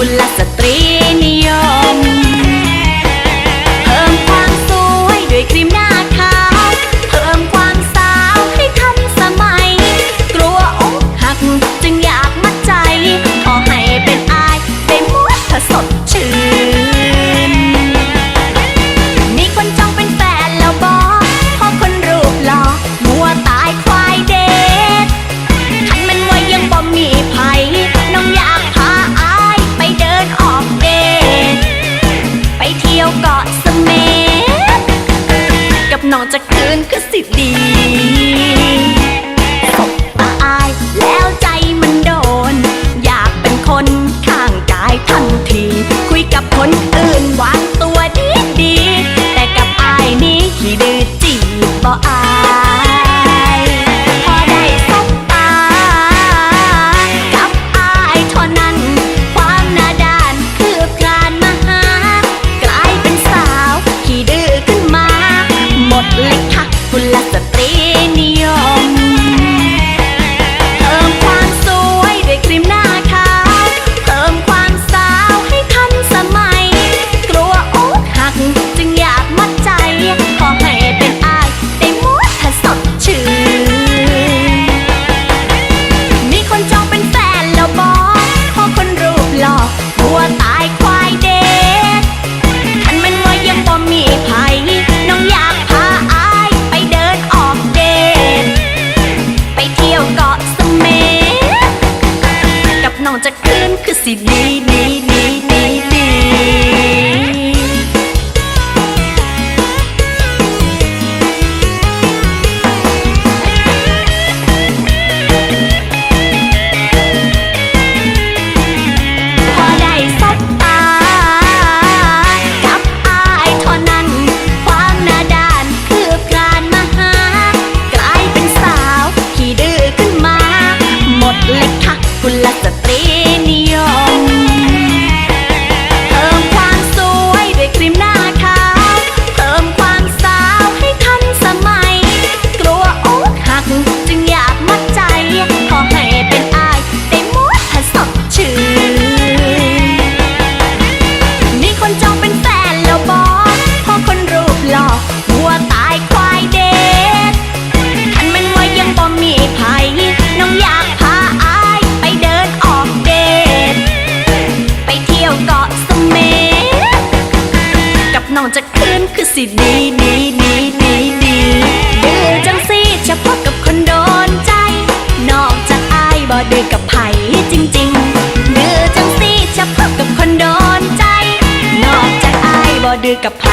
películas น้องจะคืนก็สิดี กุลสตรี้องจะคืนคือสิดีดีดีิดีดีดีดีดีดื้อจังสิเฉพาะกับคนโดนใจ นอกจากอายบ่ได้กับไผ่จริงๆดื้อจังสิเฉพาะกับคนโดนใจ นอกจากอายบ่ได้กับไผ